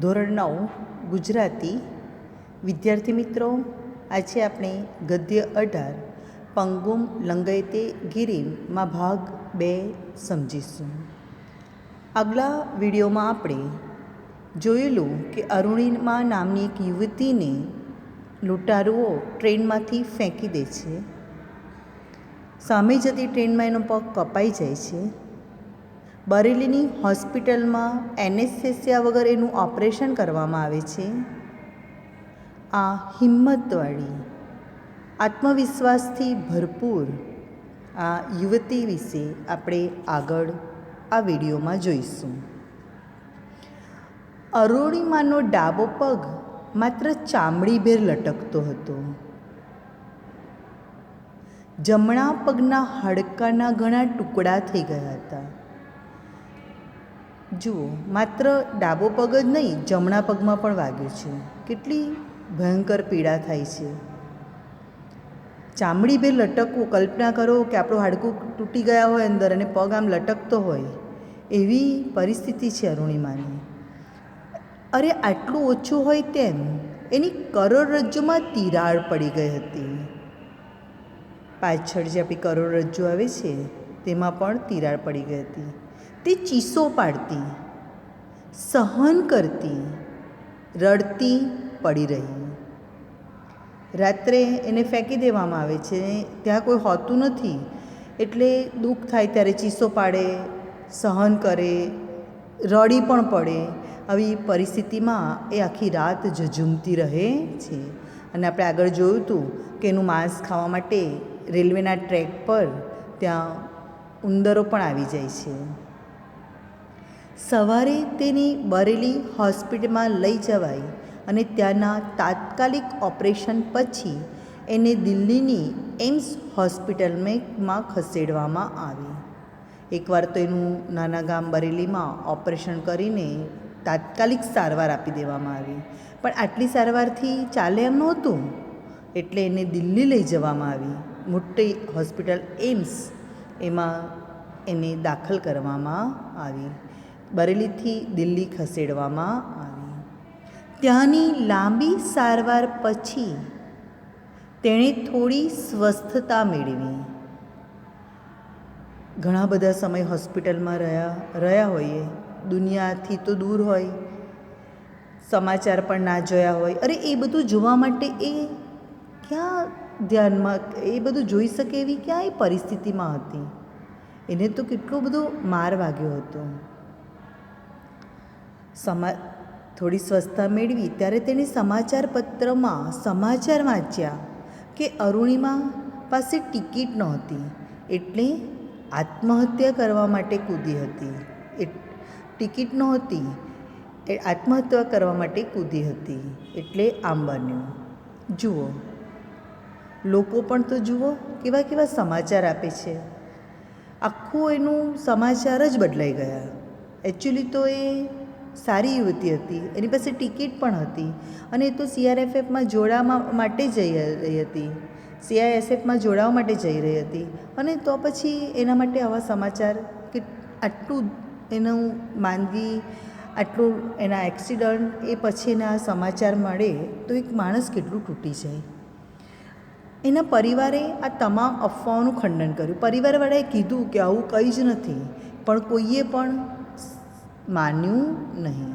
ધોરણ નવ, ગુજરાતી. વિદ્યાર્થી મિત્રો, આજે આપણે ગદ્ય અઢાર, પંગુમ લંગયતે ગિરિમમાં ભાગ બે સમજીશું. આગલા વિડીયોમાં આપણે જોયેલું કે અરુણિમા નામની એક યુવતીને લૂંટારુઓ ટ્રેનમાંથી ફેંકી દે છે. સામે જતી ટ્રેનમાં એનો પગ કપાઈ જાય છે. બરેલીની હોસ્પિટલમાં એનેસ્થેસિયા વગર એનું ઓપરેશન કરવામાં આવે છે? આ હિંમતવાળી, આત્મવિશ્વાસથી ભરપૂર આ યુવતી વિશે આપણે આગળ આ વિડીયોમાં જોઈશું. અરુણિમાનો ડાબો પગ માત્ર ચામડીભેર લટકતો હતો. જમણા પગના હાડકાના ઘણા ટુકડા થઈ ગયા હતા. જુઓ, માત્ર ડાબો પગ જ નહીં, જમણા પગમાં પણ વાગ્યું છે. કેટલી ભયંકર પીડા થાય છે. ચામડી ભેર લટકવું, કલ્પના કરો કે આપણું હાડકું તૂટી ગયા હોય અંદર અને પગ આમ લટકતો હોય. એવી પરિસ્થિતિ છે અરુણિમાની. અરે, આટલું ઓછું હોય તેમ એની કરોડરજ્જુમાં તિરાડ પડી ગઈ હતી. પાછળ જે આપણી કરોડરજ્જુ આવે છે, તેમાં પણ તિરાડ પડી ગઈ હતી. તે ચીસો પાડતી, સહન કરતી, રડતી પડી રહી. રાત્રે એને ફેંકી દેવામાં આવે છે, ત્યાં કોઈ હોતું નથી, એટલે દુઃખ થાય ત્યારે ચીસો પાડે, સહન કરે, રડી પણ પડે. આવી પરિસ્થિતિમાં એ આખી રાત ઝઝૂમતી રહે છે. અને આપણે આગળ જોયું હતું કે એનું માંસ ખાવા માટે રેલવેના ટ્રેક પર ત્યાં ઉંદરો પણ આવી જાય છે. સવારે તેની બરેલી હોસ્પિટલમાં લઈ જવાઈ અને ત્યાંના તાત્કાલિક ઓપરેશન પછી એને દિલ્હીની એમ્સ હોસ્પિટલમાં ખસેડવામાં આવી. એકવાર તો એનું નાના ગામ બરેલીમાં ઓપરેશન કરીને તાત્કાલિક સારવાર આપી દેવામાં આવી. પણ આટલી સારવારથી ચાલે એમ નહોતું. એટલે એને દિલ્હી લઈ જવામાં આવી. મોટી હોસ્પિટલ એમ્સ એમાં એને દાખલ કરવામાં આવી. બરેલીથી દિલ્હી ખસેડવામાં આવી. ત્યાંની લાંબી સારવાર પછી તેણે થોડી સ્વસ્થતા મેળવી. ઘણા બધા સમય હોસ્પિટલમાં રહ્યા રહ્યા હોઈએ. દુનિયાથી તો દૂર હોય. સમાચાર પણ ના જોયા હોય. અરે, એ બધું જોવા માટે એ ક્યાં ધ્યાનમાં, એ બધું જોઈ શકે એવી ક્યાં એ પરિસ્થિતિમાં હતી? એને તો કેટલો બધો માર વાગ્યો હતો. સમા, થોડી સ્વસ્થતા મેળવી ત્યારે તેણે સમાચાર પત્રમાં સમાચાર વાંચ્યા કે અરુણિમા પાસે ટિકિટ નહોતી એટલે આત્મહત્યા કરવા માટે કૂદી હતી. એ ટિકિટ નહોતી એ આત્મહત્યા કરવા માટે કૂદી હતી એટલે આમ બન્યું. જુઓ, લોકો પણ તો જુઓ કેવા કેવા સમાચાર આપે છે. આખું એનું સમાચાર જ બદલાઈ ગયા. એકચ્યુઅલી તો એ સારી યુવતી હતી. એની પાસે ટિકિટ પણ હતી અને એ તો સીઆરએફએફમાં જોડાવા માટે જઈ રહી હતી. સીઆઈએસએફમાં જોડાવા માટે જઈ રહી હતી. અને તો પછી એના માટે આવા સમાચાર કે આટલું એનું માંદગી, આટલું એના એક્સિડન્ટ, એ પછી એના સમાચાર મળે તો એક માણસ કેટલું તૂટી જાય. એના પરિવારે આ તમામ અફવાઓનું ખંડન કર્યું. પરિવારવાળાએ કીધું કે આવું કંઈ જ નથી, પણ કોઈએ પણ માન્યું નહીં.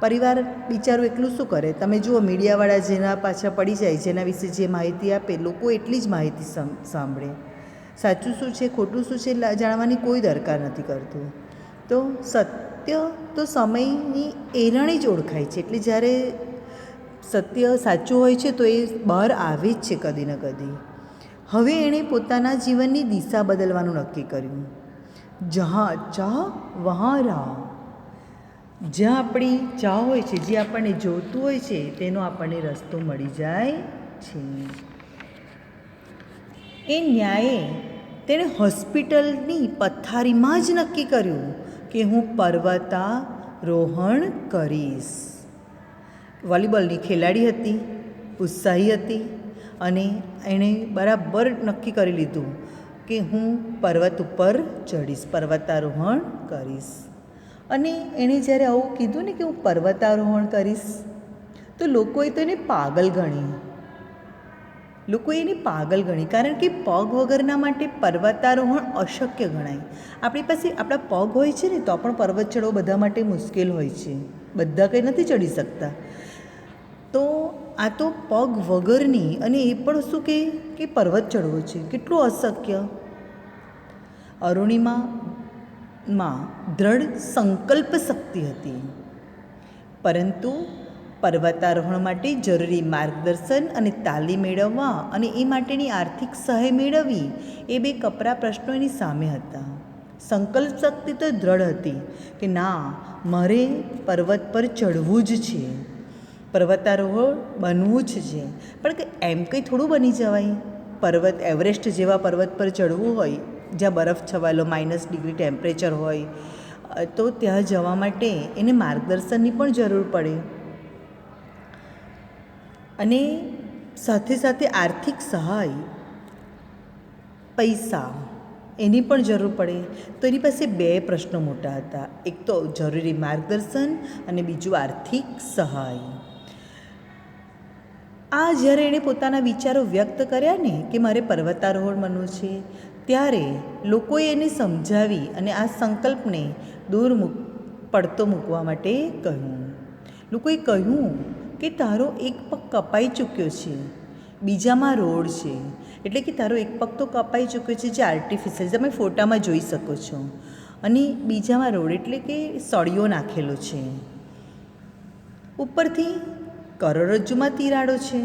પરિવાર બિચારું એકલું શું કરે? તમે જુઓ, મીડિયાવાળા જેના પાછા પડી જાય, જેના વિશે જે માહિતી આપે, લોકો એટલી જ માહિતી સાંભળે. સાચું શું છે, ખોટું શું છે જાણવાની કોઈ દરકાર નથી કરતું. તો સત્ય તો સમયની એરણે જ ઓળખાય છે. એટલે જ્યારે સત્ય સાચું હોય છે, તો એ બહાર આવે જ છે કદી ને કદી. હવે એણે પોતાના જીવનની દિશા બદલવાનું નક્કી કર્યું. જहाँ ચા વહાં રાહ જ્યાં આપણી ચા હોય છે, જે આપણને જોતું હોય છે, તેનો આપણને રસ્તો મળી જાય છે. એ ન્યાયે તેણે હોસ્પિટલની પથારીમાં જ નક્કી કર્યું કે હું પર્વતારોહણ કરીશ. વોલીબોલની ખેલાડી હતી, ઉત્સાહી હતી અને એણે બરાબર નક્કી કરી લીધું કે હું પર્વત ઉપર ચડીશ, પર્વતારોહણ કરીશ. અને એણે જ્યારે આવું કીધું ને કે હું પર્વતારોહણ કરીશ, તો લોકોએ તો એને પાગલ ગણી. લોકોએ એને પાગલ ગણી, કારણ કે પગ વગરના માટે પર્વતારોહણ અશક્ય ગણાય. આપણી પાસે આપણા પગ હોય છે ને, તો પણ પર્વત ચડવો બધા માટે મુશ્કેલ હોય છે. બધા કંઈ નથી ચડી શકતા. તો આ તો પગ વગરની અને એ પણ શું કે પર્વત ચડવો છે. કેટલું અશક્ય. અરુણિમામાં દ્રઢ સંકલ્પ શક્તિ હતી. પરંતુ પર્વતારોહણ માટે જરૂરી માર્ગદર્શન અને તાલીમ મેળવવા અને એ માટેની આર્થિક સહાય મેળવવી એ બે કપરા પ્રશ્નો એની સામે હતા. સંકલ્પ શક્તિ તો દ્રઢ હતી કે ના, મારે પર્વત પર ચડવું જ છે. પર્વતારોહણ બનવું જ છે. પણ કે એમ કંઈ થોડું બની જવાય? પર્વત એવરેસ્ટ જેવા પર્વત પર ચડવું હોય જ્યાં બરફ છવાયેલો માઇનસ ડિગ્રી ટેમ્પરેચર હોય તો ત્યાં જવા માટે એને માર્ગદર્શનની પણ જરૂર પડે. અને સાથે સાથે આર્થિક સહાય, પૈસા, એની પણ જરૂર પડે. તો એની પાસે બે પ્રશ્નો મોટા હતા. એક તો જરૂરી માર્ગદર્શન અને બીજું આર્થિક સહાય. આ જ્યારે એણે પોતાના વિચારો વ્યક્ત કર્યા ને કે મારે પર્વતારોહણ બનવું છે, ત્યારે લોકોએ એને સમજાવી અને આ સંકલ્પને દૂર મૂક, પડતો મૂકવા માટે કહ્યું. લોકોએ કહ્યું કે તારો એક પગ કપાઈ ચૂક્યો છે, બીજામાં રોડ છે, એટલે કે તારો એક પગ તો કપાઈ ચૂક્યો છે જે આર્ટિફિશિયલ તમે ફોટામાં જોઈ શકો છો. અને બીજામાં રોડ એટલે કે સળિયો નાખેલો છે. ઉપરથી કરોડરજ્જુમાં તિરાડો છે.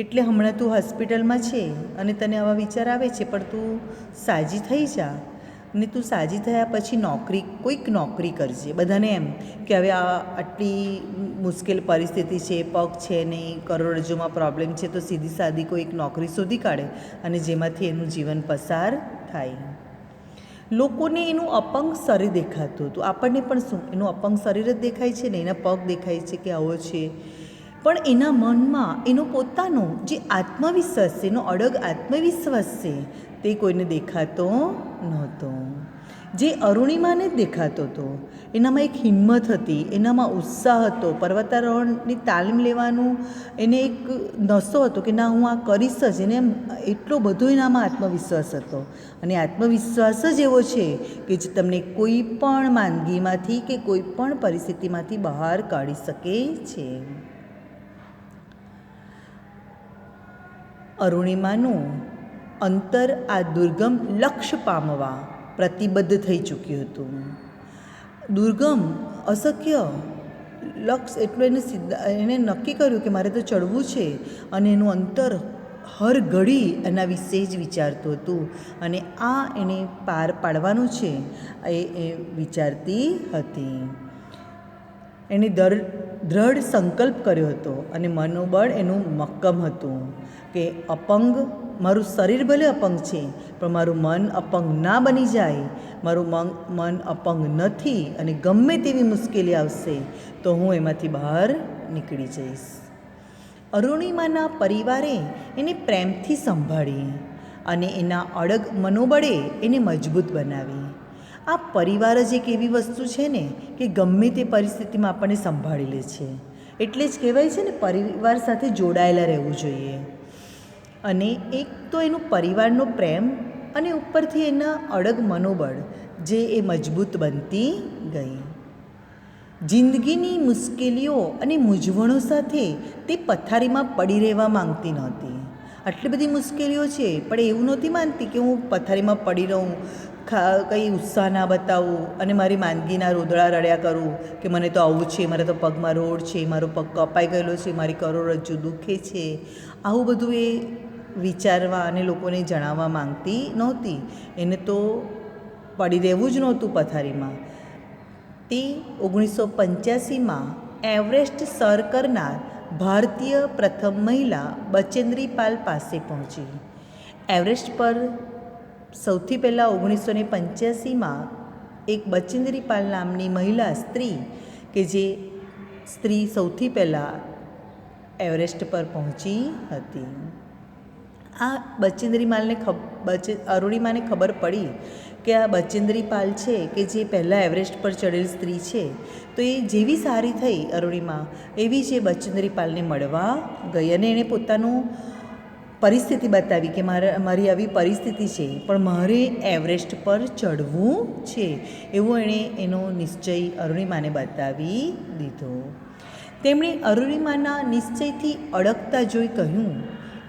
એટલે હમણાં તું હોસ્પિટલમાં છે અને તને આવા વિચાર આવે છે, પણ તું સાજી થઈ જા. અને તું સાજી થયા પછી નોકરી, કોઈક નોકરી કરજે. બધાને એમ કે હવે આ આટલી મુશ્કેલ પરિસ્થિતિ છે, પગ છે નહીં કરોડરજ્જુમાં પ્રોબ્લેમ છે, તો સીધી સાદી કોઈક નોકરી શોધી કાઢે અને જેમાંથી એનું જીવન પસાર થાય. લોકોને એનું અપંગ શરીર દેખાતું હતું. આપણને પણ શું? એનું અપંગ શરીર જ દેખાય છે ને એના પગ દેખાય છે કે આવો છે. પણ એના મનમાં, એનો પોતાનો જે આત્મવિશ્વાસ છે, એનો અડગ આત્મવિશ્વાસ છે, તે કોઈને દેખાતો નહોતો. જે અરુણિમાને જ દેખાતો હતો, એનામાં એક હિંમત હતી, એનામાં ઉત્સાહ હતો, પર્વતારોહણની તાલીમ લેવાનું એને એક નશો હતો કે ના, હું આ કરીશ જ, એને એટલો બધો એનામાં આત્મવિશ્વાસ હતો. અને આત્મવિશ્વાસ જ એવો છે કે જે તમને કોઈ પણ માંદગીમાંથી કે કોઈ પણ પરિસ્થિતિમાંથી બહાર કાઢી શકે છે. અરુણિમાનું અંતર આ દુર્ગમ લક્ષ્ય પામવા પ્રતિબદ્ધ થઈ ચૂક્યું હતું. દુર્ગમ અશક્ય લક્ષ્ય એટલું એને સીધા એણે નક્કી કર્યું કે મારે તો ચડવું છે અને એનું અંતર હર ઘડી એના વિશે જ વિચારતું હતું અને આ એને પાર પાડવાનું છે એ એ વિચારતી હતી. એણે દર દ્રઢ સંકલ્પ કર્યો હતો અને મનોબળ એનું મક્કમ હતું કે અપંગ, મારું શરીર ભલે અપંગ છે, પણ મારું મન અપંગ ના બની જાય. મારું મન અપંગ નથી અને ગમે તેવી મુશ્કેલી આવશે, તો હું એમાંથી બહાર નીકળી જઈશ. અરુણિમાના પરિવારે એને પ્રેમથી સંભાળી અને એના અડગ મનોબળે એને મજબૂત બનાવી. આ પરિવાર જ એક એવી વસ્તુ છે ને કે ગમે તે પરિસ્થિતિમાં આપણને સંભાળી લે છે. એટલે જ કહેવાય છે ને પરિવાર સાથે જોડાયેલા રહેવું જોઈએ. અને એક તો એનું પરિવારનો પ્રેમ અને ઉપરથી એના અડગ મનોબળ જે એ મજબૂત બનતી ગઈ. જિંદગીની મુશ્કેલીઓ અને મૂંઝવણો સાથે તે પથારીમાં પડી રહેવા માંગતી નહોતી. આટલી બધી મુશ્કેલીઓ છે, પણ એવું નહોતી માનતી કે હું પથારીમાં પડી રહું, ખા, કંઈ ઉત્સાહ ના બતાવું અને મારી માંદગીના રોદડા રડ્યા કરું કે મને તો આવું છે, મારે તો પગમાં રોડ છે, મારો પગ કપાઈ ગયેલો છે, મારી કરોડરજ્જુ દુખે છે. આવું બધું એ વિચારવા અને લોકોને જણાવવા માંગતી નહોતી. એને તો પડી રહેવું જ નહોતું પથારીમાં. તે ઓગણીસો પંચ્યાસીમાં એવરેસ્ટ સર કરનાર ભારતીય પ્રથમ મહિલા બચેન્દ્રી પાલ પાસે પહોંચી. એવરેસ્ટ પર સૌથી પહેલાં ઓગણીસો ને પંચ્યાસીમાં એક બચેન્દ્રી પાલ નામની મહિલા સ્ત્રી કે જે સ્ત્રી સૌથી પહેલાં એવરેસ્ટ પર પહોંચી હતી. આ બચેન્દ્રી માલને ખબ બચે અરુણિમાને ખબર પડી કે આ બચેન્દ્રી પાલ છે કે જે પહેલાં એવરેસ્ટ પર ચડેલ સ્ત્રી છે, તો એ જેવી સારી થઈ અરુણિમા, એવી જ એ બચેન્દ્રી પાલને મળવા ગઈ અને એણે પોતાનું પરિસ્થિતિ બતાવી કે મારે, મારી આવી પરિસ્થિતિ છે, પણ મારે એવરેસ્ટ પર ચડવું છે, એવો એણે એનો નિશ્ચય અરુણિમાને બતાવી દીધો. તેમણે અરુણિમાના નિશ્ચયથી અડકતા જોઈ કહ્યું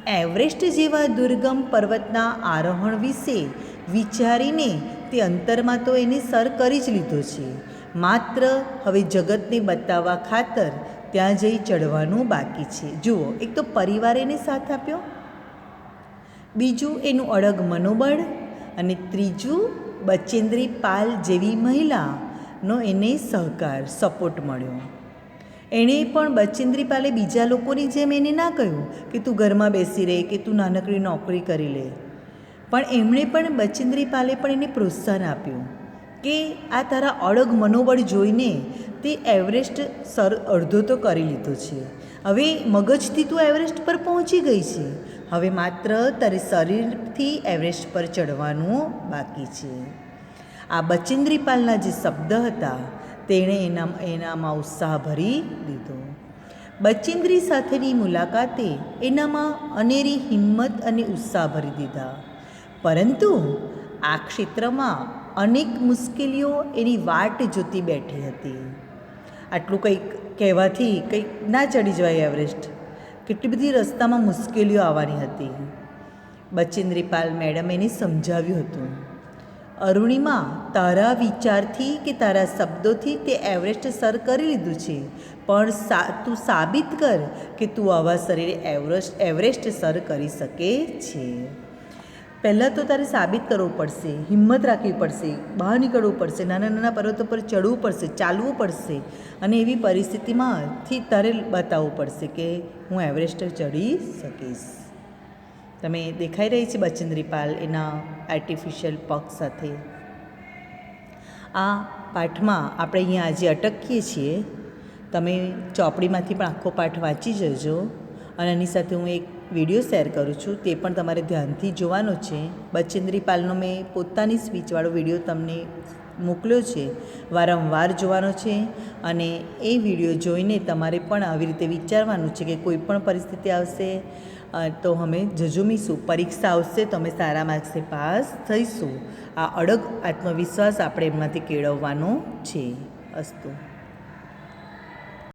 એવરેસ્ટ જેવા દુર્ગમ પર્વતના આરોહણ વિશે વિચારીને તે અંતરમાં તો એને સર કરી જ લીધો છે. માત્ર હવે જગતને બતાવવા ખાતર ત્યાં જઈ ચડવાનું બાકી છે. જુઓ, એક તો પરિવાર એને સાથ આપ્યો. બીજું, એનું અડગ મનોબળ. અને ત્રીજું, બચેન્દ્રી પાલ જેવી મહિલાનો એને સહકાર સપોર્ટ મળ્યો. એણે પણ બચેન્દ્રીપાલે બીજા લોકોની જેમ એને ના કહ્યું કે તું ઘરમાં બેસી રહે, કે તું નાનકડી નોકરી કરી લે. પણ એમણે પણ બચિન્દ્રીપાલે પણ એને પ્રોત્સાહન આપ્યું કે આ તારા અડગ મનોબળ જોઈને તે એવરેસ્ટ સર અડધો તો કરી લીધો છે. હવે મગજથી તું એવરેસ્ટ પર પહોંચી ગઈ છે. હવે માત્ર તારે શરીરથી એવરેસ્ટ પર ચડવાનું બાકી છે. આ બચિન્દ્રીપાલના જે શબ્દ હતા તેણે એના એનામાં ઉત્સાહ ભરી દીધો. બચિન્દ્રી સાથેની મુલાકાતે એનામાં અનેરી હિંમત અને ઉત્સાહ ભરી દીધા. પરંતુ આ ક્ષેત્રમાં અનેક મુશ્કેલીઓ એની વાટ જોતી બેઠી હતી. આટલું કંઈક કહેવાથી કંઈક ના ચડી જવાય એવરેસ્ટ. કેટલી બધી રસ્તામાં મુશ્કેલીઓ આવવાની હતી. બચિન્દ્રીપાલ મેડમ એને સમજાવ્યું હતું. અરુણિમા તારા વિચારથી કે તારા શબ્દોથી તે એવરેસ્ટ સર કરી લીધું છે. પણ સા, તું સાબિત કર કે તું આવા શરીરે એવરેસ્ટ એવરેસ્ટ સર કરી શકે છે. પહેલાં તો તારે સાબિત કરવું પડશે, હિંમત રાખવી પડશે, બહાર નીકળવું પડશે, નાના નાના પર્વતો પર ચડવું પડશે, ચાલવું પડશે અને એવી પરિસ્થિતિમાંથી તારે બતાવવું પડશે કે હું એવરેસ્ટ ચડી શકીશ. તમે દેખાઈ રહી છે બચેન્દ્રી પાલ એના આર્ટિફિશિયલ પગ સાથે. આ પાઠમાં આપણે અહીંયા આજે અટકીએ છીએ. તમે ચોપડીમાંથી પણ આખો પાઠ વાંચી જજો અને એની સાથે હું એક વીડિયો શેર કરું છું, તે પણ તમારે ધ્યાનથી જોવાનો છે. બચેન્દ્રી પાલનો મેં પોતાની સ્પીચવાળો વીડિયો તમને મોકલ્યો છે, વારંવાર જોવાનો છે અને એ વીડિયો જોઈને તમારે પણ આવી રીતે વિચારવાનું છે કે કોઈ પણ પરિસ્થિતિ આવશે તો અમે જજુમીશું. પરીક્ષા આવશે તો અમે સારા માર્ક્સે પાસ થઈશું. આ અડગ આત્મવિશ્વાસ આપણે એમનાથી કેળવવાનો છે અસ્તુ.